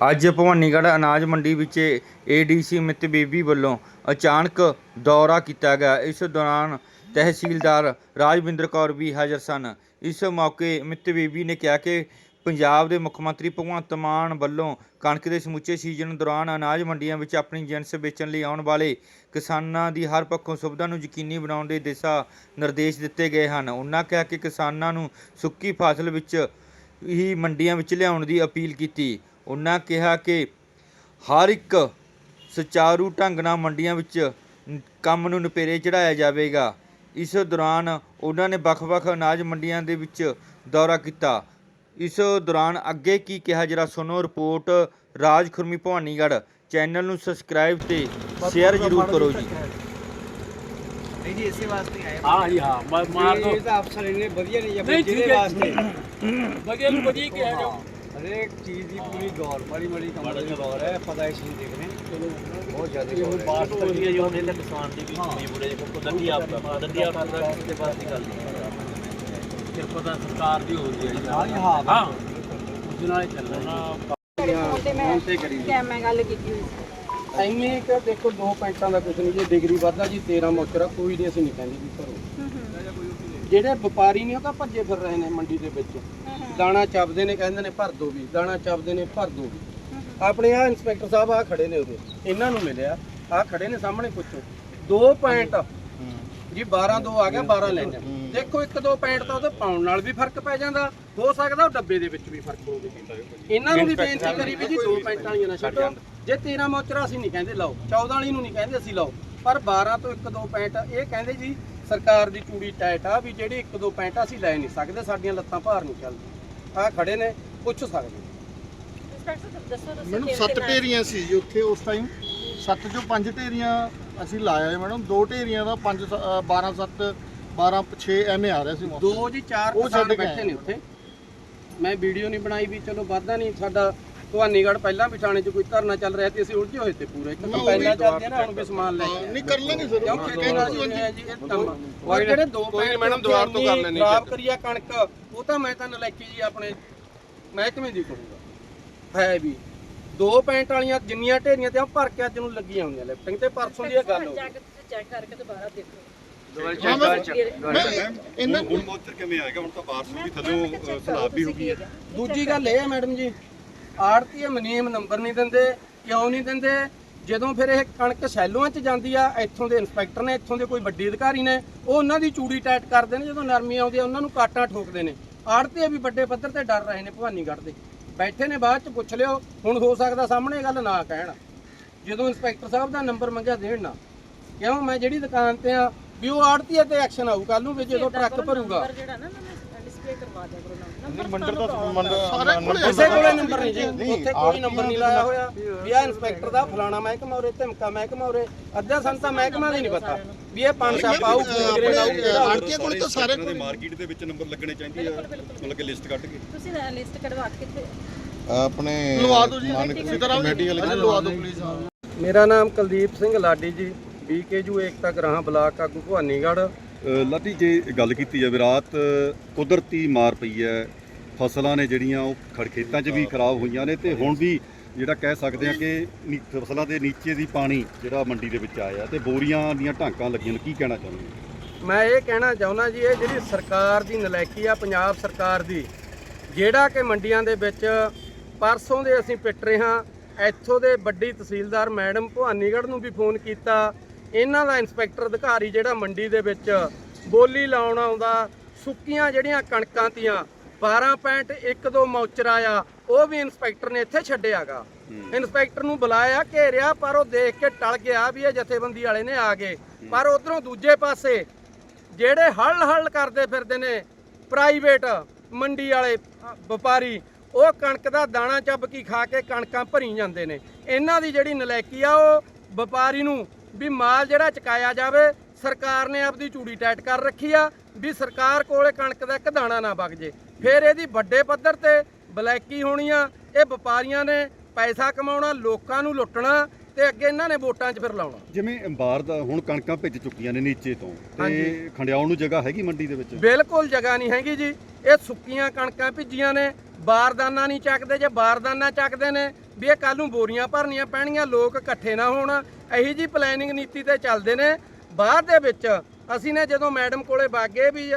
ਅੱਜ ਭਵਾਨੀਗੜ੍ਹ ਅਨਾਜ ਮੰਡੀ ਵਿੱਚ ਏਡੀਸੀ ਅਮਿਤ ਬੇਬੀ ਵੱਲੋਂ ਅਚਾਨਕ ਦੌਰਾ ਕੀਤਾ ਗਿਆ। ਇਸ ਦੌਰਾਨ ਤਹਿਸੀਲਦਾਰ ਰਾਜਵਿੰਦਰ ਕੌਰ ਵੀ ਹਾਜ਼ਰ ਸਨ। ਇਸ ਮੌਕੇ ਮਿੱਤ ਬੇਬੀ ਨੇ ਕਿਹਾ ਕਿ ਪੰਜਾਬ ਦੇ ਮੁੱਖ ਮੰਤਰੀ ਭਗਵੰਤ ਮਾਨ ਵੱਲੋਂ ਕਣਕ ਦੇ ਸਮੁੱਚੇ ਸੀਜ਼ਨ ਦੌਰਾਨ ਅਨਾਜ ਮੰਡੀਆਂ ਵਿੱਚ ਆਪਣੀ ਜਿਣਸ ਵੇਚਣ ਲਈ ਆਉਣ ਵਾਲੇ ਕਿਸਾਨਾਂ ਦੀ ਹਰ ਪੱਖੋਂ ਸੁਵਿਧਾ ਨੂੰ ਯਕੀਨੀ ਬਣਾਉਣ ਦੇ ਦਿਸ਼ਾ ਨਿਰਦੇਸ਼ ਦਿੱਤੇ ਗਏ ਹਨ। ਉਹਨਾਂ ਕਿਹਾ ਕਿ ਕਿਸਾਨਾਂ ਨੂੰ ਸੁੱਕੀ ਫਸਲ ਵਿੱਚ ਹੀ ਮੰਡੀਆਂ ਵਿੱਚ ਲਿਆਉਣ ਦੀ ਅਪੀਲ ਕੀਤੀ। ਉਹਨਾਂ ਕਿਹਾ ਕਿ ਹਰ ਇੱਕ ਸੁਚਾਰੂ ਢੰਗ ਨਾਲ ਮੰਡੀਆਂ ਵਿੱਚ ਕੰਮ ਨੂੰ ਨਿਪੇਰੇ ਚੜਾਇਆ ਜਾਵੇਗਾ। ਇਸ ਦੌਰਾਨ ਉਹਨਾਂ ਨੇ ਵੱਖ-ਵੱਖ ਅਨਾਜ ਮੰਡੀਆਂ ਦੇ ਵਿੱਚ ਦੌਰਾ ਕੀਤਾ। ਇਸ ਦੌਰਾਨ ਅੱਗੇ ਕੀ ਕਿਹਾ ਜਰਾ ਸੁਣੋ ਰਿਪੋਰਟ ਰਾਜ ਖੁਰਮੀ ਭਵਾਨੀਗੜ੍ਹ ਚੈਨਲ ਨੂੰ ਸਬਸਕ੍ਰਾਈਬ ਤੇ ਸ਼ੇਅਰ ਜ਼ਰੂਰ ਕਰੋ ਜੀ। ਨਹੀਂ ਜੀ ਇਸੇ ਵਾਸਤੇ ਆਏ ਹਾਂ। ਜੀ ਹਾਂ ਮਾਰ ਦੋ। ਇਹ ਤਾਂ ਅਫਸਰ ਇੰਨੇ ਵਧੀਆ ਨਹੀਂ ਹੈ। ਵਾਸਤੇ। ਵਧੀਆ ਨੂੰ ਵਧੀਆ ਕਿਹਾ ਜਾਓ ਹਰੇਕ ਚੀਜ਼ ਦੀ ਪੂਰੀ ਗੌਰ ਬੜੀ ਬੜੀ ਕੰਪਨੀ ਦੀ ਗੌਰ ਹੈ ਪਤਾ ਇਸ ਚੀਜ਼ ਦੇਖ ਰਹੇ ਬਹੁਤ ਜ਼ਿਆਦਾ ਗੌਰ ਹੈ। ਬਾਤ ਕਰੀਏ ਜੋ ਉਹਦੇ ਤੇ ਕਿਸਾਨ ਦੀ ਵੀ ਨਹੀਂ ਬੁਰੇ ਦੇਖੋ ਕੁਦਰਤੀ ਆਪਦਾ ਕੁਦਰਤੀ ਆਪਦਾ ਦਾ ਕਿਸੇ ਪਾਸ ਦੀ ਗੱਲ ਨਹੀਂ। ਕਿਰਪਾ ਤਾਂ ਸਰਕਾਰ ਦੀ ਹੋ ਰਹੀ ਹੈ। ਜੀ ਹਾਂ ਜੀ, ਹਾਂ। ਹਾਂ। ਉਸ ਨਾਲ ਹੀ ਚੱਲਣਾ ਫੋਨ ਤੇ ਕਰੀ ਕਿ ਮੈਂ ਗੱਲ ਕੀਤੀ ਹੋਈ ਸੀ। ਐਵੇਂ ਕਿ ਦੇਖੋ ਦੋ ਪੈਂਟਾਂ ਦਾ ਕੁਝ ਨਹੀਂ ਜੇ ਡਿਗਰੀ ਵੱਧਦਾ ਜੀ 13 ਮੋਚਰਾ ਕੋਈ ਨਹੀਂ ਅਸੀਂ ਨਹੀਂ ਕਹਿੰਦੇ ਵੀ ਭਰੋ ਜਿਹੜੇ ਵਪਾਰੀ ਨੇ ਉਹ ਤਾਂ ਭੱਜੇ ਫਿਰ ਰਹੇ ਨੇ ਮੰਡੀ ਦੇ ਵਿੱਚ। ਦਾਣਾ ਚੱਬਦੇ ਨੇ ਕਹਿੰਦੇ ਨੇ ਭਰ ਦੋ ਵੀ ਦਾਣਾ ਚੱਬਦੇ ਨੇ ਭਰ ਦੋ ਵੀ। ਆਪਣੇ ਆ ਇੰਸਪੈਕਟਰ ਸਾਹਿਬ ਆ ਖੜੇ ਨੇ ਉਹਦੇ ਇਹਨਾਂ ਨੂੰ ਮਿਲਿਆ ਆ ਖੜੇ ਨੇ ਸਾਹਮਣੇ ਪੁੱਛੋ। ਦੋ ਪੁਆਇੰਟ ਜੀ 12 ਦੋ ਆ ਗਿਆ 12 ਲੈ ਜਾ ਦੇਖੋ ਇੱਕ ਦੋ ਪੁਆਇੰਟ ਤਾਂ ਉਹਦੇ ਪਾਉਣ ਨਾਲ ਵੀ ਫ਼ਰਕ ਪੈ ਜਾਂਦਾ ਹੋ ਸਕਦਾ ਉਹ ਡੱਬੇ ਦੇ ਵਿੱਚ ਵੀ ਫ਼ਰਕ ਹੋਵੇ। ਇਹਨਾਂ ਨੂੰ ਵੀ ਬੇਨਤੀ ਕਰੀ ਵੀ ਜੀ ਦੋ ਪੁਆਇੰਟ ਵਾਲੀਆਂ ਨਾ ਛੱਡੋ ਜੇ 13 ਮੋਚਰਾ ਅਸੀਂ ਨਹੀਂ ਕਹਿੰਦੇ ਲਾਓ। 14 ਵਾਲੀ ਨੂੰ ਨਹੀਂ ਕਹਿੰਦੇ ਅਸੀਂ ਲਾਓ। ਪਰ 12 ਤੋਂ ਇੱਕ ਦੋ ਪੁਆਇੰਟ ਇਹ ਕਹਿੰਦੇ ਜੀ ਸਰਕਾਰ ਦੀ ਚੂੜੀ ਟਾਈਟ ਆ ਵੀ ਜਿਹੜੇ ਇੱਕ ਦੋ ਪੁਆਇੰਟ ਅਸੀਂ ਲੈ ਨਹੀਂ ਸਕਦੇ ਸਾਡੀਆਂ ਲੱਤਾਂ ਭਾਰ ਨਹੀਂ ਚੱਲਦੀਆਂ। ਆ ਖੜੇ ਨੇ ਪੁੱਛ ਸਕਦੇ ਕਿਹੜੇ ਸੱਤ ਢੇਰੀਆਂ ਸੀ ਜੀ ਉੱਥੇ ਉਸ ਟਾਈਮ ਸੱਤ ਚੋਂ ਪੰਜ ਢੇਰੀਆਂ ਅਸੀਂ ਲਾਇਆ ਮੈਡਮ। ਦੋ ਢੇਰੀਆਂ ਦਾ 5 12 7 12 6 ਐਵੇਂ ਆ ਰਿਹਾ ਸੀ ਦੋ ਜੀ ਚਾਰ ਕਿਸਾਨ ਬੈਠੇ। ਨੇ ਉੱਥੇ। ਮੈਂ ਵੀਡੀਓ ਨਹੀਂ ਬਣਾਈ ਵੀ ਚਲੋ ਵਾਧਾ ਨਹੀਂ ਸਾਡਾ ਭਵਾਨੀਗੜ੍ਹ ਪਹਿਲਾਂ ਵੀ ਥਾਣੇ 'ਚ ਕੋਈ ਧਰਨਾ ਚੱਲ ਰਿਹਾ ਤੇ ਅਸੀਂ ਉਲਝੇ ਹੋਏ ਤੇ ਪੂਰੇ। ਇੱਕ ਨਾ, ਤਾਂ ਉਹ ਪਹਿਲਾਂ ਵੀ ਚੱਲਦੇ ਨਾ ਹੁਣ ਵੀ ਸਮਾਨ ਲੈ ਕੇ। ਨਹੀਂ ਕਰ ਲਾਂਗੇ ਸਰ ਆ ਉਹ ਜਿਹੜੇ ਦੋ ਪੈਸੇ ਮੈਡਮ ਦੁਆਰ ਤੋਂ ਕਰ ਲੈਣੇ ਖਰਾਬ ਕਰੀਆ ਕਣਕ ਉਹ ਤਾਂ ਮੈਂ ਤਾਂ ਨਲਾਇਕੀ ਜੀ ਆਪਣੇ ਮਹਿਕਮੇ ਦੀ ਕਰੂੰਗਾ ਹੈ ਵੀ। ਦੋ ਪੈਂਟ ਵਾਲੀਆਂ ਜਿੰਨੀਆਂ ਢੇਰੀਆਂ ਤੇ ਉਹ ਭਰ ਕੇ ਅੱਜ ਨੂੰ ਲੱਗੀਆਂ ਹੁੰਦੀਆਂ ਲਿਫਟਿੰਗ ਤੇ ਪਰਸੋਂ ਦੀ ਇਹ ਗੱਲ ਹੋ ਜਾ ਕੇ ਤੁਸੀਂ ਚੈੱਕ ਕਰਕੇ ਦੁਬਾਰਾ ਦੇਖੋ। ਹਾਂ, ਮੈਂ- ਮੈਂ ਇਹਨਾਂ ਹੁਣ ਮੋਚਰ ਕਿਵੇਂ ਆਏਗਾ? ਹੁਣ ਤਾਂ ਬਾਰਿਸ਼ ਵੀ ਥੱਲੋਂ ਅ, ਸਲਾਬ ਵੀ ਹੋ ਗਈ ਹੈ। ਦੂਜੀ ਗੱਲ ਇਹ ਹੈ ਮੈਡਮ ਜੀ ਆੜਤੀ ਮਨੀਮ ਨੰਬਰ ਨਹੀਂ ਦਿੰਦੇ ਕਿਉਂ ਨਹੀਂ ਦਿੰਦੇ? ਜਦੋਂ ਫਿਰ ਇਹ ਕਣਕ ਸੈਲੋਆਂ 'ਚ ਜਾਂਦੀ ਆ ਇੱਥੋਂ ਦੇ ਇੰਸਪੈਕਟਰ ਨੇ ਇੱਥੋਂ ਦੇ ਕੋਈ ਵੱਡੇ ਅਧਿਕਾਰੀ ਨੇ ਉਹ ਉਹਨਾਂ ਦੀ ਚੂੜੀ ਟਾਈਟ ਕਰਦੇ ਨੇ ਜਦੋਂ ਨਰਮੀ ਆਉਂਦੀ ਆ ਉਹਨਾਂ ਨੂੰ ਕਾਟਾਂ ਠੋਕਦੇ ਨੇ। ਆੜਤੀ ਵੀ ਵੱਡੇ ਪੱਧਰ ਤੇ ਡਰ ਰਹੇ ਨੇ ਭਵਾਨੀਗੜ੍ਹ ਦੇ। ਬੈਠੇ ਨੇ ਬਾਅਦ 'ਚ ਪੁੱਛ ਲਿਓ ਹੁਣ ਹੋ ਸਕਦਾ ਸਾਹਮਣੇ ਗੱਲ ਨਾ ਕਹਿਣ। ਜਦੋਂ ਇੰਸਪੈਕਟਰ ਸਾਹਿਬ ਦਾ ਨੰਬਰ ਮੰਗਿਆ ਦੇਣ ਨਾ। ਕਿਉਂ? ਮੈਂ ਜਿਹੜੀ ਦੁਕਾਨ ਤੇ ਆ ਵੀ ਉਹ ਆੜਤੀ ਤੇ ਐਕਸ਼ਨ ਆਊ ਕੱਲ ਨੂੰ ਵੀ ਜਦੋਂ ਟਰੱਕ ਭਰੂਗਾ। ਜਿਹੜਾ ਨਾ ਡਿਸਪਲੇ ਕਰਵਾ ਦਿਆ ਕਰੋ। ਨੰਬਰ ਮੰਡਰ ਦਾ ਮੰਡਰ ਕਿਸੇ ਕੋਲੇ ਨੰਬਰ ਨਹੀਂ ਜੀ। ਉੱਥੇ ਕੋਈ ਨੰਬਰ ਨਹੀਂ ਲਾਇਆ ਹੋਇਆ। ਵੀ ਆ ਇੰਸਪੈਕਟਰ ਦਾ ਫਲਾਣਾ ਮਹਿਕਮਾ ਉਰੇ ਧਮਕਾ ਮਹਿਕਮਾ ਉਰੇ। ਅੱਧਾ ਸਾਨੂੰ ਤਾਂ ਮਹਿਕਮਾ ਦੀ ਨਹੀਂ ਪਤਾ ਵੀ ਇਹ ਪੰਜ ਛਾਪ ਆਊ ਗ੍ਰੇਡ ਆਊ ਕਿਹੜਾ ਆਊ। ਆੜਤੀਆਂ ਕੋਲ ਤਾਂ ਸਾਰੇ ਇਹਨਾਂ ਦੇ ਮਾਰਕੀਟ ਦੇ ਵਿੱਚ ਨੰਬਰ ਲੱਗਣੇ ਚਾਹੀਦੇ ਆ। ਮਤਲਬ ਕਿ ਲਿਸਟ ਕੱਢ ਕੇ। ਤੁਸੀਂ ਲਿਸਟ ਕਢਵਾ ਕੇ ਤੇ ਆਪਣੇ ਲਵਾ ਦਿਓ ਜੀ। ਕਮੇਟੀ ਵਾਲੇ ਲਵਾ ਦਿਓ ਪਲੀਜ਼ ਹਾਂ। ਮੇਰਾ ਨਾਮ ਕੁਲਦੀਪ ਸਿੰਘ ਲਾਡੀ ਜੀ। ਬੀਕੇਯੂ ਏਕਤਾ ਗ੍ਰਾਹਾਂ ਬਲਾਕ ਆਗੂ ਭਵਾਨੀਗੜ੍ਹ। ਅ, ਲਾਡੀ ਜੇ ਗੱਲ ਕੀਤੀ ਜਾਵੇ ਰਾਤ ਕੁਦਰਤੀ ਮਾਰ ਪਈ ਹੈ। ਫਸਲਾਂ ਨੇ ਜਿਹੜੀਆਂ ਉਹ ਖੜ ਖੇਤਾਂ 'ਚ ਵੀ ਖਰਾਬ ਹੋਈਆਂ ਨੇ ਤੇ ਹੁਣ ਵੀ ਜਿਹੜਾ ਕਹਿ ਸਕਦੇ ਆ ਕਿ ਨੀ- ਫਸਲਾਂ ਦੇ ਨੀਚੇ ਦੀ ਪਾਣੀ ਜਿਹੜਾ ਮੰਡੀ ਦੇ ਵਿੱਚ ਆਇਆ ਤੇ ਬੋਰੀਆਂ ਦੀਆਂ ਢਾਂਕਾਂ ਲੱਗੀਆਂ ਨੇ। ਕੀ ਕਹਿਣਾ ਚਾਹੁੰਦੇ ਮੈਂ ਇਹ ਕਹਿਣਾ ਚਾਹੁੰਦਾ ਜੀ ਇਹ ਜਿਹੜੀ ਸਰਕਾਰ ਦੀ ਨਲਾਇਕੀ ਆ ਪੰਜਾਬ ਸਰਕਾਰ ਦੀ ਜਿਹੜਾ ਕਿ ਮੰਡੀਆਂ ਦੇ ਵਿੱਚ ਪਰਸੋਂ ਦੇ ਅਸੀਂ ਪਿੱਟ ਰਹੇ ਹਾਂ ਇੱਥੋਂ ਦੇ ਵੱਡੀ ਤਹਿਸੀਲਦਾਰ ਮੈਡਮ ਭਵਾਨੀਗੜ੍ਹ ਨੂੰ ਵੀ ਫੋਨ ਕੀਤਾ। ਇਹਨਾਂ ਦਾ ਇੰਸਪੈਕਟਰ ਅਧਿਕਾਰੀ ਜਿਹੜਾ ਮੰਡੀ ਦੇ ਵਿੱਚ ਬੋਲੀ ਲਾਉਣ ਆਉਂਦਾ ਸੁੱਕੀਆਂ ਜਿਹੜੀਆਂ ਕਣਕਾਂ ਤੀਆਂ 12.12 ਮੌਚਰਾ ਆ ਉਹ ਵੀ ਇੰਸਪੈਕਟਰ ਨੇ ਇੱਥੇ ਛੱਡਿਆਗਾ। ਇੰਸਪੈਕਟਰ ਨੂੰ ਬੁਲਾਇਆ ਘੇਰਿਆ ਪਰ ਉਹ ਦੇਖ ਕੇ ਟਲ ਗਿਆ ਵੀ ਇਹ ਜਥੇਬੰਦੀ ਵਾਲੇ ਨੇ ਆ ਗਏ। ਪਰ ਉਧਰੋਂ ਦੂਜੇ ਪਾਸੇ ਜਿਹੜੇ ਹੱਲ ਹੱਲ ਕਰਦੇ ਫਿਰਦੇ ਨੇ ਪ੍ਰਾਈਵੇਟ ਮੰਡੀ ਵਾਲੇ ਵਪਾਰੀ ਉਹ ਕਣਕ ਦਾ ਦਾਣਾ ਚੱਬ ਕੀ ਖਾ ਕੇ ਕਣਕਾਂ ਭਰੀ ਜਾਂਦੇ ਨੇ। ਇਹਨਾਂ ਦੀ ਜਿਹੜੀ ਨਲਾਇਕੀ ਆ ਉਹ ਵਪਾਰੀ ਨੂੰ ਵੀ ਮਾਲ ਜਿਹੜਾ ਚਕਾਇਆ ਜਾਵੇ ਸਰਕਾਰ ਨੇ ਆਪਦੀ ਚੂੜੀ ਟਾਈਟ ਕਰ ਰੱਖੀ ਆ ਵੀ ਸਰਕਾਰ ਕੋਲੇ ਕਣਕ ਦਾ ਇੱਕ ਦਾਣਾ ਨਾ ਵਗ ਜੇ। ਫਿਰ ਇਹਦੀ ਵੱਡੇ ਪੱਧਰ ਤੇ ਬਲੈਕੀ ਹੋਣੀ ਆ ਇਹ ਵਪਾਰੀਆਂ ਨੇ ਪੈਸਾ ਕਮਾਉਣਾ ਲੋਕਾਂ ਨੂੰ ਲੁੱਟਣਾ ਤੇ ਅੱਗੇ ਇਹਨਾਂ ਨੇ ਵੋਟਾਂ 'ਚ ਫਿਰ ਲਾਉਣਾ। ਜਿਵੇਂ ਬਾਹਰ ਦਾ ਹੁਣ ਕਣਕਾਂ ਭਿੱਜ ਚੁੱਕੀਆਂ ਨੇ ਨੀਚੇ ਤੋਂ ਤੇ ਖੰਡਿਆਉਣ ਨੂੰ ਜਗ੍ਹਾ ਹੈਗੀ ਮੰਡੀ ਦੇ ਵਿੱਚ? ਬਿਲਕੁਲ ਜਗ੍ਹਾ ਨਹੀਂ ਹੈਗੀ ਜੀ। ਇਹ ਸੁੱਕੀਆਂ ਕਣਕਾਂ ਭਿੱਜੀਆਂ ਨੇ ਬਾਰਦਾਨਾ ਨਹੀਂ ਚੱਕਦੇ ਜੇ ਬਾਰਦਾਨਾ ਚੱਕਦੇ ਨੇ ਵੀ ਇਹ ਕੱਲ ਨੂੰ ਬੋਰੀਆਂ ਭਰਨੀਆਂ ਪੈਣਗੀਆਂ ਲੋਕ ਇਕੱਠੇ ਨਾ ਹੋਣ। ਇਹੀ ਜੀ ਪਲੈਨਿੰਗ ਨੀਤੀ ਤੇ ਚੱਲਦੇ ਨੇ। ਬਾਅਦ ਦੇ ਵਿੱਚ ਅਸੀਂ ਨੇ ਜਦੋਂ ਮੈਡਮ ਕੋਲੇ ਬਾਗੇ ਵੀ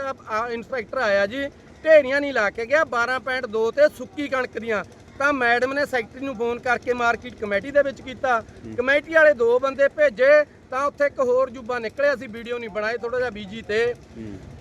ਇੰਸਪੈਕਟਰ ਆਇਆ ਜੀ ਢੇਰੀਆਂ ਨਹੀਂ ਲਾ ਕੇ ਗਿਆ 12.2 ਤੇ ਸੁੱਕੀ ਕਣਕ ਦੀਆਂ। ਤਾਂ ਮੈਡਮ ਨੇ ਸੈਕਟਰੀ ਨੂੰ ਫੋਨ ਕਰਕੇ ਮਾਰਕੀਟ ਕਮੇਟੀ ਦੇ ਵਿੱਚ ਕੀਤਾ। ਕਮੇਟੀ ਵਾਲੇ ਦੋ ਬੰਦੇ ਭੇਜੇ ਤਾਂ ਉੱਥੇ ਇੱਕ ਹੋਰ ਜੁਬਾ ਨਿਕਲਿਆ ਸੀ ਵੀਡੀਓ ਨਹੀਂ ਬਣਾਏ ਥੋੜਾ ਜਿਹਾ ਬੀਜੀ ਤੇ।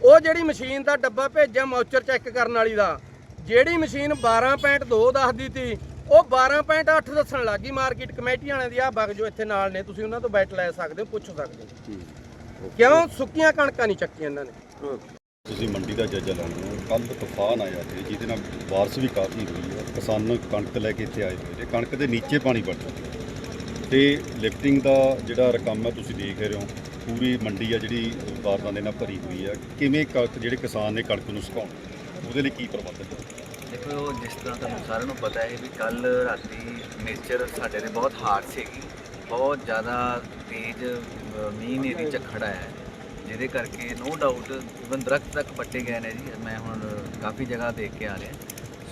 ਉਹ ਜਿਹੜੀ ਮਸ਼ੀਨ ਦਾ ਡੱਬਾ ਭੇਜਿਆ ਮੌਚਰ ਚੈੱਕ ਕਰਨ ਵਾਲੀ ਦਾ। ਜਿਹੜੀ ਮਸ਼ੀਨ 12.2 ਦੱਸਦੀ ਤੀ ਉਹ 12.8 ਦੱਸਣ ਲੱਗੀ ਮਾਰਕੀਟ ਕਮੇਟੀ ਵਾਲਿਆਂ ਦੀ ਆ ਬਗ ਜੋ ਇੱਥੇ ਨਾਲ ਨੇ ਤੁਸੀਂ ਉਹਨਾਂ ਤੋਂ ਬੈਟ ਲੈ ਸਕਦੇ ਹੋ ਪੁੱਛ ਸਕਦੇ ਹੋ। ਕਿਉਂ? ਸੁੱਕੀਆਂ ਕਣਕਾਂ ਨਹੀਂ ਚੱਕੀਆਂ ਇਹਨਾਂ ਨੇ। ਤੁਸੀਂ ਮੰਡੀ ਦਾ ਜਾਇਜ਼ਾ ਲੈਣਾ ਹੈ ਕੱਲ ਤੂਫਾਨ ਆਇਆ ਤੇ ਜਿਹਦੇ ਨਾਲ ਬਾਰਿਸ਼ ਵੀ ਕਾਫੀ ਹੋਈ ਹੈ, ਕਿਸਾਨ ਕਣਕ ਲੈ ਕੇ ਇੱਥੇ ਆਏ ਹੋਏ ਨੇ, ਕਣਕ ਦੇ ਨੀਚੇ ਪਾਣੀ ਵੜ ਚੁੱਕਿਆ ਤੇ ਲਿਫਟਿੰਗ ਦਾ ਜਿਹੜਾ ਰਕਮ ਹੈ, ਤੁਸੀਂ ਦੇਖ ਰਹੇ ਹੋ, ਪੂਰੀ ਮੰਡੀ ਆ ਜਿਹੜੀ ਬਾਰਦਾਨੇ ਨਾਲ ਭਰੀ ਹੋਈ ਹੈ, ਕਿਵੇਂ ਕਣਕ, ਜਿਹੜੇ ਕਿਸਾਨ ਨੇ ਕਣਕ ਨੂੰ ਸੁਕਾਉਣ, ਉਹਦੇ ਲਈ ਕੀ ਪ੍ਰਬੰਧ ਹੈ ਦੇਖੋ, ਜਿਸ ਤਰ੍ਹਾਂ ਤੁਹਾਨੂੰ ਸਾਰਿਆਂ ਨੂੰ ਪਤਾ ਹੈ ਵੀ ਕੱਲ ਰਾਤੀ ਨੇਚਰ ਸਾਡੇ ਦੇ ਬਹੁਤ ਹਾਰਡ ਸੀਗੀ, ਬਹੁਤ ਜ਼ਿਆਦਾ ਤੇਜ਼ ਮੀਂਹ ਨੇਰੀ ਝੱਖੜ ਆਇਆ ਹੈ। ਜਿਹਦੇ ਕਰਕੇ ਨੋ ਡਾਊਟ ਇਵਨ ਦਰਖਤ ਤੱਕ ਪੱਟੇ ਗਏ ਨੇ ਜੀ, ਮੈਂ ਹੁਣ ਕਾਫੀ ਜਗ੍ਹਾ ਦੇਖ ਕੇ ਆ ਰਿਹਾ।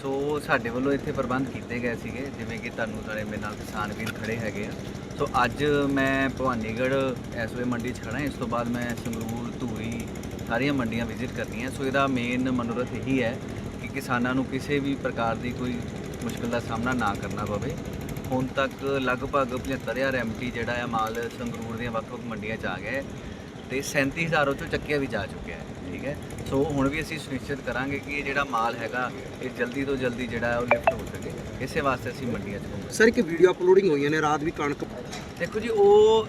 ਸੋ ਸਾਡੇ ਵੱਲੋਂ ਇੱਥੇ ਪ੍ਰਬੰਧ ਕੀਤੇ ਗਏ ਸੀਗੇ, ਜਿਵੇਂ ਕਿ ਤੁਹਾਨੂੰ ਸਾਰੇ ਮੇਰੇ ਨਾਲ ਕਿਸਾਨ ਵੀਰ ਖੜੇ ਹੈਗੇ ਆ। ਸੋ ਅੱਜ ਮੈਂ ਭਵਾਨੀਗੜ੍ਹ ਇਸ ਵੇਲੇ ਮੰਡੀ 'ਚ ਖੜਾ ਇਸ ਤੋਂ ਬਾਅਦ ਮੈਂ ਸੰਗਰੂਰ, ਧੂਰੀ ਸਾਰੀਆਂ ਮੰਡੀਆਂ ਵਿਜ਼ਿਟ ਕਰਨੀਆਂ। ਸੋ ਇਹਦਾ ਮੇਨ ਮਨੋਰਥ ਇਹੀ ਹੈ ਕਿ ਕਿਸਾਨਾਂ ਨੂੰ ਕਿਸੇ ਵੀ ਪ੍ਰਕਾਰ ਦੀ ਕੋਈ ਮੁਸ਼ਕਲ ਦਾ ਸਾਹਮਣਾ ਨਾ ਕਰਨਾ ਪਵੇ। ਹੁਣ ਤੱਕ ਲਗਭਗ 75000 ਐਮਟੀ ਜਿਹੜਾ ਆ ਮਾਲ ਸੰਗਰੂਰ ਦੀਆਂ ਵੱਖ-ਵੱਖ ਮੰਡੀਆਂ 'ਚ ਆ ਗਿਆ ਹੈ। ਤੇ 37000 ਉਹ ਚੋਂ ਚੱਕਿਆ ਵੀ ਜਾ ਚੁੱਕਿਆ ਹੈ ਠੀਕ ਹੈ? ਸੋ ਹੁਣ ਵੀ ਅਸੀਂ ਸੁਨਿਸ਼ਚਿਤ ਕਰਾਂਗੇ ਕਿ ਇਹ ਜਿਹੜਾ ਮਾਲ ਹੈਗਾ ਇਹ ਜਲਦੀ ਤੋਂ ਜਲਦੀ ਜਿਹੜਾ ਹੈ ਉਹ ਲਿਫਟ ਹੋ ਸਕੇ। ਇਸੇ ਵਾਸਤੇ ਅਸੀਂ ਮੰਡੀਆਂ 'ਚ ਘੁੰਮ। ਸਰ ਇੱਕ ਵੀਡੀਓ ਅਪਲੋਡਿੰਗ ਹੋਈਆਂ ਨੇ ਰਾਤ ਵੀ ਕਣਕ ਦੇਖੋ ਜੀ ਉਹ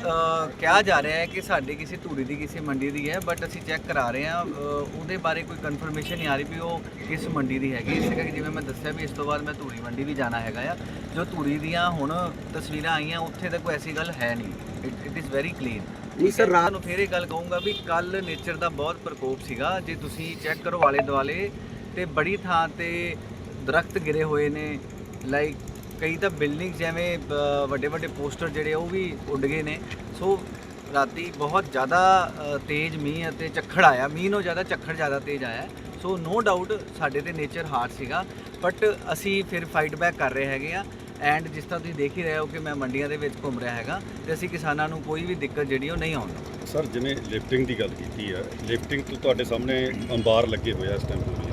ਕਿਹਾ ਜਾ ਰਿਹਾ ਹੈ ਕਿ ਸਾਡੀ ਕਿਸੇ ਧੂਰੀ ਦੀ ਕਿਸੇ ਮੰਡੀ ਦੀ ਹੈ ਬਟ ਅਸੀਂ ਚੈੱਕ ਕਰਾ ਰਹੇ ਹਾਂ ਉਹਦੇ ਬਾਰੇ ਕੋਈ ਕਨਫਰਮੇਸ਼ਨ ਨਹੀਂ ਆ ਰਹੀ ਵੀ ਉਹ ਕਿਸ ਮੰਡੀ ਦੀ ਹੈਗੀ। ਇਸ ਕਰਕੇ ਜਿਵੇਂ ਮੈਂ ਦੱਸਿਆ ਵੀ ਇਸ ਤੋਂ ਬਾਅਦ ਮੈਂ ਧੂਰੀ ਮੰਡੀ ਵੀ ਜਾਣਾ ਹੈਗਾ ਆ। ਜੋ ਧੂਰੀ ਦੀਆਂ ਹੁਣ ਤਸਵੀਰਾਂ ਆਈਆਂ ਉੱਥੇ ਤਾਂ ਕੋਈ ਐਸੀ ਗੱਲ ਹੈ ਨਹੀਂ। ਇਟ ਇਜ਼ ਵੈਰੀ ਕਲੀਨ ਨਹੀਂ ਸਰ ਰਾਤ ਤੁਹਾਨੂੰ ਫੇਰ ਇਹ ਗੱਲ ਕਹੂੰਗਾ ਵੀ ਕੱਲ ਨੇਚਰ ਦਾ ਬਹੁਤ ਪ੍ਰਕੋਪ ਸੀਗਾ। ਜੇ ਤੁਸੀਂ ਚੈੱਕ ਕਰੋ ਆਲੇ ਦੁਆਲੇ ਤੇ ਬੜੀ ਥਾਂ ਤੇ ਦਰਖਤ ਗਿਰੇ ਹੋਏ ਨੇ। ਲਾਈਕ ਕਈ ਤਾਂ ਬਿਲਡਿੰਗ ਜਿਵੇਂ ਵੱਡੇ ਵੱਡੇ ਪੋਸਟਰ ਜਿਹੜੇ ਉਹ ਵੀ ਉੱਡ ਗਏ ਨੇ। ਸੋ ਰਾਤੀ ਬਹੁਤ ਜ਼ਿਆਦਾ ਤੇਜ਼ ਮੀਂਹ ਅਤੇ ਝੱਖੜ ਆਇਆ। ਮੀਂਹ ਨਾਲੋਂ ਜ਼ਿਆਦਾ ਝੱਖੜ ਜ਼ਿਆਦਾ ਤੇਜ਼ ਆਇਆ। ਸੋ ਨੋ ਡਾਊਟ ਸਾਡੇ ਤੇ ਨੇਚਰ ਹਾਰਡ ਸੀਗਾ। ਬਟ ਅਸੀਂ ਫਿਰ ਫਾਈਟ ਬੈਕ ਕਰ ਰਹੇ ਹੈਗੇ ਆ। ਐਂਡ ਜਿਸ ਤਰ੍ਹਾਂ ਤੁਸੀਂ ਦੇਖ ਹੀ ਰਹੇ ਹੋ ਕਿ ਮੈਂ ਮੰਡੀਆਂ ਦੇ ਵਿੱਚ ਘੁੰਮ ਰਿਹਾ ਹੈਗਾ ਤੇ ਅਸੀਂ ਕਿਸਾਨਾਂ ਨੂੰ ਕੋਈ ਵੀ ਦਿੱਕਤ ਜਿਹੜੀ ਉਹ ਨਹੀਂ ਆਉਣ ਦੇਵਾਂਗੇ ਸਰ ਜਿਵੇਂ ਲਿਫਟਿੰਗ ਦੀ ਗੱਲ ਕੀਤੀ ਹੈ ਲਿਫਟਿੰਗ ਤੋਂ ਤੁਹਾਡੇ ਸਾਹਮਣੇ ਅੰਬਾਰ ਲੱਗੇ ਹੋਏ ਆ ਇਸ ਟਾਈਮ ਪੂਰੀ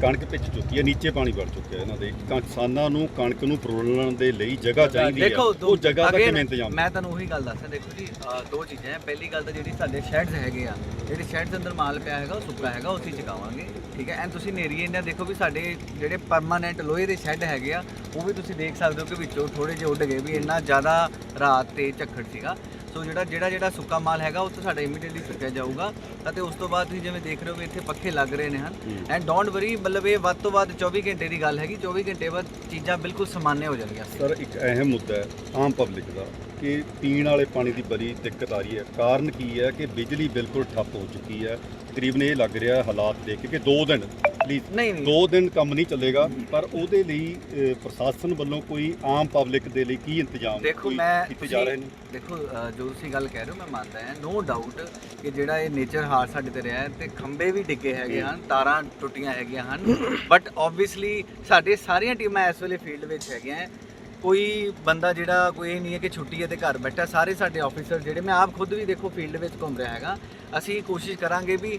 ਕਣਕ ਪਿੱਛ ਚੁੱਕੀ ਹੈ ਨੀਚੇ ਪਾਣੀ ਵੜ ਚੁੱਕਿਆ ਇਹਨਾਂ ਦੇ। ਕਿਸਾਨਾਂ ਨੂੰ ਕਣਕ ਨੂੰ ਫਰੋਲਣ ਦੇ ਲਈ ਜਗ੍ਹਾ ਚਾਹੀਦੀ ਹੈ ਉਹ ਜਗ੍ਹਾ ਦਾ ਕਿਵੇਂ ਇੰਤਜ਼ਾਮ? ਮੈਂ ਤੁਹਾਨੂੰ ਉਹੀ ਗੱਲ ਦੱਸਾਂ। ਦੇਖੋ ਜੀ ਦੋ ਚੀਜ਼ਾਂ ਪਹਿਲੀ ਗੱਲ ਤਾਂ ਜਿਹੜੀ ਸਾਡੇ ਸ਼ੈਡਸ ਹੈਗੇ ਆ ਜਿਹੜੇ ਸ਼ੈੱਡ ਦੇ ਅੰਦਰ ਮਾਲ ਪਿਆ ਹੈਗਾ, ਉਹ ਸੁੱਕਾ ਹੈਗਾ, ਉਹ ਅਸੀਂ ਚਕਾਵਾਂਗੇ। ਠੀਕ ਹੈ? ਐਂਡ ਤੁਸੀਂ ਨੇਰੀਏ ਇਹਨਾਂ ਦੇਖੋ ਵੀ ਸਾਡੇ ਜਿਹੜੇ ਪਰਮਾਨੈਂਟ ਲੋਹੇ ਦੇ ਸ਼ੈੱਡ ਹੈਗੇ ਆ, ਉਹ ਵੀ ਤੁਸੀਂ ਦੇਖ ਸਕਦੇ ਹੋ ਕਿ ਵਿੱਚੋਂ ਥੋੜੇ ਜਿਹੇ ਉੱਡ ਗਏ ਵੀ ਇੰਨਾ ਜ਼ਿਆਦਾ ਰਾਤ ਤੇ ਝੱਖੜ ਸੀਗਾ। ਸੋ ਜਿਹੜਾ ਜਿਹੜਾ ਜਿਹੜਾ ਸੁੱਕਾ ਮਾਲ ਹੈਗਾ ਉਹ ਤੋਂ ਸਾਡਾ ਇਮੀਡੀਏਟਲੀ ਚੁੱਕਿਆ ਜਾਊਗਾ। ਅਤੇ ਉਸ ਤੋਂ ਬਾਅਦ ਤੁਸੀਂ ਜਿਵੇਂ ਦੇਖ ਰਹੇ ਹੋ ਵੀ ਇੱਥੇ ਪੱਖੇ ਲੱਗ ਰਹੇ ਨੇ ਹਨ। ਐਂਡ ਡੋਂਟ ਵਰੀ ਮਤਲਬ ਇਹ ਵੱਧ ਤੋਂ ਵੱਧ 24 ਘੰਟੇ ਦੀ ਗੱਲ ਹੈਗੀ। 24 ਘੰਟੇ ਬਾਅਦ ਚੀਜ਼ਾਂ ਬਿਲਕੁਲ ਸਮਾਨੇ ਹੋ ਜਾਣਗੀਆਂ। ਸਰ ਇੱਕ ਅਹਿਮ ਮੁੱਦਾ ਹੈ ਆਮ ਪਬਲਿਕ ਦਾ ਕਿ ਪੀਣ ਵਾਲੇ ਪਾਣੀ ਦੀ ਬੜੀ ਦਿੱਕਤ ਆ ਰਹੀ ਹੈ। ਕਾਰਨ ਕੀ ਹੈ ਕਿ ਬਿਜਲੀ ਬਿਲਕੁਲ ਠੱਪ ਹੋ ਚੁੱਕੀ ਹੈ। ਤਕਰੀਬਨ ਇਹ ਲੱਗ ਰਿਹਾ ਹਾਲਾਤ ਦੇਖ ਕੇ ਕਿ 2 ਦਿਨ ਪਲੀਜ਼ ਨਹੀਂ ਨਹੀਂ। 2 ਦਿਨ ਕੰਮ ਨਹੀਂ ਚੱਲੇਗਾ ਪਰ ਉਹਦੇ ਲਈ ਅ, ਪ੍ਰਸ਼ਾਸਨ ਵੱਲੋਂ ਕੋਈ ਆਮ ਪਬਲਿਕ ਦੇ ਲਈ ਕੀ ਇੰਤਜ਼ਾਮ? ਦੇਖੋ ਕੋਈ ਮੈਂ ਕੀਤੇ ਜਾ ਰਹੇ ਨੇ? ਦੇਖੋ ਅ, ਜੋ ਤੁਸੀਂ ਗੱਲ ਕਹਿ ਰਹੇ ਹੋ ਮੈਂ ਮੰਨਦਾ ਹਾਂ। ਨੋ ਡਾਊਟ ਕਿ ਜਿਹੜਾ ਇਹ ਨੇਚਰ ਹਾਰ ਸਾਡੇ ਤੇ ਰਿਹਾ ਹੈ ਤੇ ਖੰਭੇ ਵੀ ਡਿੱਗੇ ਹੈਗੇ ਹਨ ਤਾਰਾਂ ਟੁੱਟੀਆਂ ਹੈਗੀਆਂ ਹਨ। ਬਟ ਆਬਵੀਅਸਲੀ ਸਾਡੇ ਸਾਰੀਆਂ ਟੀਮਾਂ ਇਸ ਵੇਲੇ ਫੀਲਡ ਵਿੱਚ ਹੈਗੀਆਂ ਕੋਈ ਬੰਦਾ ਜਿਹੜਾ ਕੋਈ ਇਹ ਨਹੀਂ ਹੈ ਕਿ ਛੁੱਟੀ ਹੈ ਤੇ ਘਰ ਬੈਠਾ ਸਾਰੇ ਸਾਡੇ ਆਫੀਸਰ ਜਿਹੜੇ ਮੈਂ ਆਪ ਖੁਦ ਵੀ ਦੇਖੋ ਫੀਲਡ ਵਿੱਚ ਘੁੰਮ ਰਿਹਾ ਹੈਗਾ। ਅਸੀਂ ਕੋਸ਼ਿਸ਼ ਕਰਾਂਗੇ ਵੀ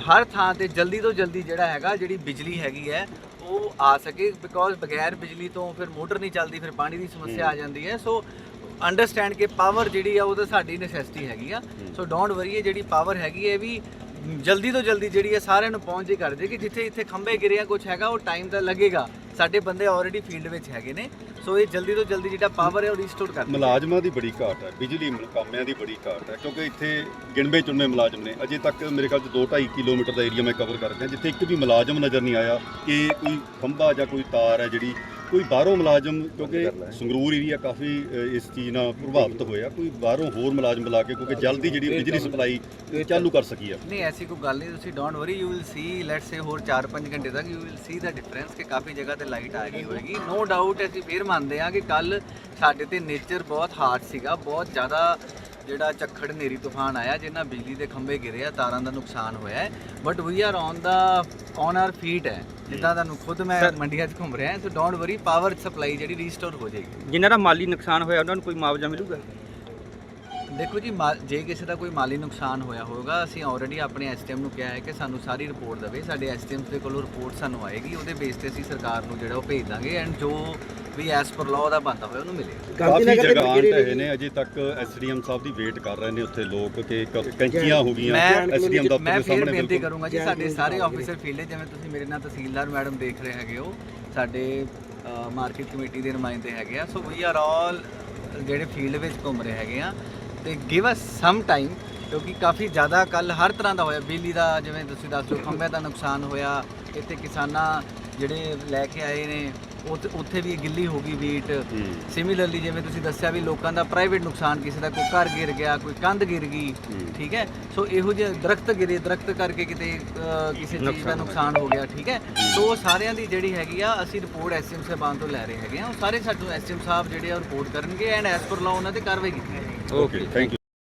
ਹਰ ਥਾਂ ਤੇ ਜਲਦੀ ਤੋਂ ਜਲਦੀ ਜਿਹੜਾ ਹੈਗਾ ਜਿਹੜੀ ਬਿਜਲੀ ਹੈਗੀ ਹੈ ਉਹ ਆ ਸਕੇ ਬਿਕੋਜ਼ ਬਗੈਰ ਬਿਜਲੀ ਤੋਂ ਫਿਰ ਮੋਟਰ ਨਹੀਂ ਚੱਲਦੀ ਫਿਰ ਪਾਣੀ ਦੀ ਸਮੱਸਿਆ ਆ ਜਾਂਦੀ ਹੈ। ਸੋ ਅੰਡਰਸਟੈਂਡ ਕਿ ਪਾਵਰ ਜਿਹੜੀ ਆ ਉਹ ਤਾਂ ਸਾਡੀ ਨੈਸੈਸਿਟੀ ਹੈਗੀ ਆ। ਸੋ ਡੋਂਟ ਵਰੀ ਜਿਹੜੀ ਪਾਵਰ ਹੈਗੀ ਹੈ ਵੀ ਜਲਦੀ ਤੋਂ ਜਲਦੀ ਜਿਹੜੀ ਹੈ ਸਾਰਿਆਂ ਨੂੰ ਪਹੁੰਚ ਜੇ ਕਰ ਦੇਗੀ ਜਿੱਥੇ ਇੱਥੇ ਖੰਭੇ ਗਿਰੇ ਆ ਕੁਝ ਹੈਗਾ ਉਹ ਟਾਈਮ ਤਾਂ ਲੱਗੇਗਾ। ਸਾਡੇ ਬੰਦੇ ਆਲਰੇਡੀ ਫੀਲਡ ਵਿੱਚ ਹੈਗੇ ਨੇ ਸੋ ਇਹ ਜਲਦੀ ਤੋਂ ਜਲਦੀ ਜਿਹੜਾ ਪਾਵਰ ਹੈ ਉਹ ਰੀਸਟੋਰ ਕਰ ਮੁਲਾਜ਼ਮਾਂ ਦੀ ਬੜੀ ਘਾਟ ਹੈ, ਬਿਜਲੀ ਕਾਮਿਆਂ ਦੀ ਬੜੀ ਘਾਟ ਹੈ, ਕਿਉਂਕਿ ਇੱਥੇ ਗਿਣਵੇਂ ਚੁਣਵੇਂ ਮੁਲਾਜ਼ਮ ਨੇ। ਅਜੇ ਤੱਕ ਮੇਰੇ ਖਿਆਲ 'ਚ 2.5 ਕਿਲੋਮੀਟਰ ਦਾ ਏਰੀਆ ਮੈਂ ਕਵਰ ਕਰ ਰਿਹਾ ਜਿੱਥੇ ਇੱਕ ਵੀ ਮੁਲਾਜ਼ਮ ਨਜ਼ਰ ਨਹੀਂ ਆਇਆ ਕਿ ਕੋਈ ਖੰਭਾ ਜਾਂ ਕੋਈ ਤਾਰ ਹੈ ਜਿਹੜੀ ਕੋਈ ਬਾਹਰੋਂ ਮੁਲਾਜ਼ਮ ਕਿਉਂਕਿ ਸੰਗਰੂਰ ਏਰੀਆ ਕਾਫੀ ਇਸ ਚੀਜ਼ ਨਾਲ ਪ੍ਰਭਾਵਿਤ ਹੋਇਆ। ਕੋਈ ਬਾਹਰੋਂ ਹੋਰ ਮੁਲਾਜ਼ਮ ਬੁਲਾ ਕੇ ਕਿਉਂਕਿ ਜਲਦੀ ਜਿਹੜੀ ਬਿਜਲੀ ਸਪਲਾਈ ਚਾਲੂ ਕਰ ਸਕੀ ਆ। ਨਹੀਂ ਐਸੀ ਕੋਈ ਗੱਲ ਨਹੀਂ ਤੁਸੀਂ don't worry you will see let's say ਹੋਰ 4-5 ਘੰਟੇ ਤੱਕ you will see the difference ਕਿ ਕਾਫੀ ਜਗ੍ਹਾ ਤੇ ਲਾਈਟ ਆ ਗਈ ਹੋਏਗੀ। ਨੋ ਡਾਊਟ ਅਸੀਂ ਫਿਰ ਮੰਨਦੇ ਹਾਂ ਕਿ ਕੱਲ ਸਾਡੇ ਤੇ ਨੇਚਰ ਬਹੁਤ ਹਾਰਡ ਸੀਗਾ ਬਹੁਤ ਜ਼ਿਆਦਾ ਜਿਹੜਾ ਝੱਖੜ ਨੇਰੀ ਤੂਫਾਨ ਆਇਆ ਜਿੰਨਾ ਬਿਜਲੀ ਦੇ ਖੰਭੇ ਗਿਰੇ ਆ ਤਾਰਾਂ ਦਾ ਨੁਕਸਾਨ ਹੋਇਆ ਹੈ। But we are on the on our feet ਹੈ। ਜਿੱਦਾਂ ਤੁਹਾਨੂੰ ਖੁਦ ਮੈਂ ਮੰਡੀਆਂ 'ਚ ਘੁੰਮ ਰਿਹਾ so don't worry power supply ਜਿਹੜੀ ਰੀਸਟੋਰ ਹੋ ਜਾਏਗੀ। ਜਿਨ੍ਹਾਂ ਦਾ ਮਾਲੀ ਨੁਕਸਾਨ ਹੋਇਆ ਉਹਨਾਂ ਨੂੰ ਕੋਈ ਮੁਆਵਜ਼ਾ ਮਿਲੂਗਾ? ਦੇਖੋ ਜੀ ਮਾ- ਜੇ ਕਿਸੇ ਦਾ ਕੋਈ ਮਾਲੀ ਨੁਕਸਾਨ ਹੋਇਆ ਹੋਵੇਗਾ ਅਸੀਂ ਆਲਰੇਡੀ ਆਪਣੇ ਐਸਟੀਐਮ ਨੂੰ ਕਿਹਾ ਹੈ ਕਿ ਸਾਨੂੰ ਸਾਰੀ ਰਿਪੋਰਟ ਦੇਵੇ। ਸਾਡੇ ਐਸਟੀਐਮ ਦੇ ਕੋਲੋਂ ਰਿਪੋਰਟ ਸਾਨੂੰ ਆਏਗੀ ਉਹਦੇ ਬੇਸ ਤੇ ਅਸੀਂ ਸਰਕਾਰ ਨੂੰ ਜਿਹੜਾ ਉਹ ਭੇਜ ਦਾਂਗੇ ਐਂਡ ਜੋ ਵੀ ਐਸ ਪਰ ਲਾਅ ਦਾ ਬੰਦਾ ਹੋਇਆ ਉਹਨੂੰ ਮਿਲੇਗਾ। ਕਾਫੀ ਜਗ੍ਹਾ ਕਿਹੜੇ ਢਹੇ ਨੇ ਅਜੇ ਤੱਕ ਐਸਡੀਐਮ ਸਾਹਿਬ ਦੀ ਵੇਟ ਕਰ ਰਹੇ ਨੇ ਉੱਥੇ ਲੋਕ ਕਿ ਕ- ਕੈਂਚੀਆਂ ਹੋ ਗਈਆਂ ਮੈਂ ਐਸਡੀਐਮ ਦਫ਼ਤਰ ਮੈਂ ਦੇ ਫਿਰ ਸਾਹਮਣੇ ਬੇਨਤੀ ਬਿਲਕੁਲ। ਕਰੂੰਗਾ ਜੀ ਸਾਡੇ ਸਾਰੇ ਆਫੀਸਰ ਫੀਲਡ ਜਿਵੇਂ ਤੁਸੀਂ ਮੇਰੇ ਨਾਲ ਤਹਿਸੀਲਦਾਰ ਮੈਡਮ ਦੇਖ ਰਹੇ ਹੈਗੇ ਹੋ ਸਾਡੇ ਮਾਰਕੀਟ ਕਮੇਟੀ ਦੇ ਨੁਮਾਇੰਦੇ ਹੈਗੇ ਆ। ਸੋ ਵੀ ਆਰ ਆਲ ਜਿਹੜੇ ਫੀਲਡ ਵਿੱਚ ਘੁੰਮ ਰਹੇ ਹੈਗੇ ਆ ਤੇ ਗਿਵ ਅਸ ਸਮ ਟਾਈਮ ਕਿਉਂਕਿ ਕਾਫੀ ਜ਼ਿਆਦਾ ਕੱਲ ਹਰ ਤਰ੍ਹਾਂ ਦਾ ਹੋਇਆ। ਬਿਜਲੀ ਦਾ ਜਿਵੇਂ ਤੁਸੀਂ ਦੱਸ ਰਹੇ ਹੋ ਖੰਭਿਆਂ ਦਾ ਨੁਕਸਾਨ ਹੋਇਆ ਇੱਥੇ ਕਿਸਾਨਾਂ ਜਿਹੜੇ ਲੈ ਕੇ ਆਏ ਨੇ ਉੱਥੇ ਉੱਥੇ ਵੀ ਗਿੱਲੀ ਹੋ ਗਈ ਵੀਟ। ਸਿਮਿਲਰਲੀ ਜਿਵੇਂ ਤੁਸੀਂ ਦੱਸਿਆ ਵੀ ਲੋਕਾਂ ਦਾ ਪ੍ਰਾਈਵੇਟ ਨੁਕਸਾਨ ਕਿਸੇ ਦਾ ਕੋਈ ਘਰ ਗਿਰ ਗਿਆ ਕੋਈ ਕੰਧ ਗਿਰ ਗਈ ਠੀਕ ਹੈ? ਸੋ ਇਹੋ ਜਿਹੇ ਦਰਖਤ ਗਿਰੇ ਦਰਖਤ ਕਰਕੇ ਕਿਤੇ ਕਿਸੇ ਚੀਜ਼ ਦਾ ਨੁਕਸਾਨ ਹੋ ਗਿਆ। ਠੀਕ ਹੈ? ਸੋ ਸਾਰਿਆਂ ਦੀ ਜਿਹੜੀ ਹੈਗੀ ਆ ਅਸੀਂ ਰਿਪੋਰਟ ਐਸਐਮ ਸਾਹਿਬਾਨ ਤੋਂ ਲੈ ਰਹੇ ਹੈਗੇ ਆ। ਉਹ ਸਾਰੇ ਸਾਨੂੰ ਐਸਐਮ ਸਾਹਿਬ ਜਿਹੜੇ ਆ ਰਿਪੋਰਟ ਕਰਨਗੇ ਐਂਡ ਐਸ ਪਰ ਲਾ ਉਹਨਾਂ ਤੇ ਕਾਰਵਾਈ ਕੀਤੀ ਜਾਏਗੀ। Okay, thank you.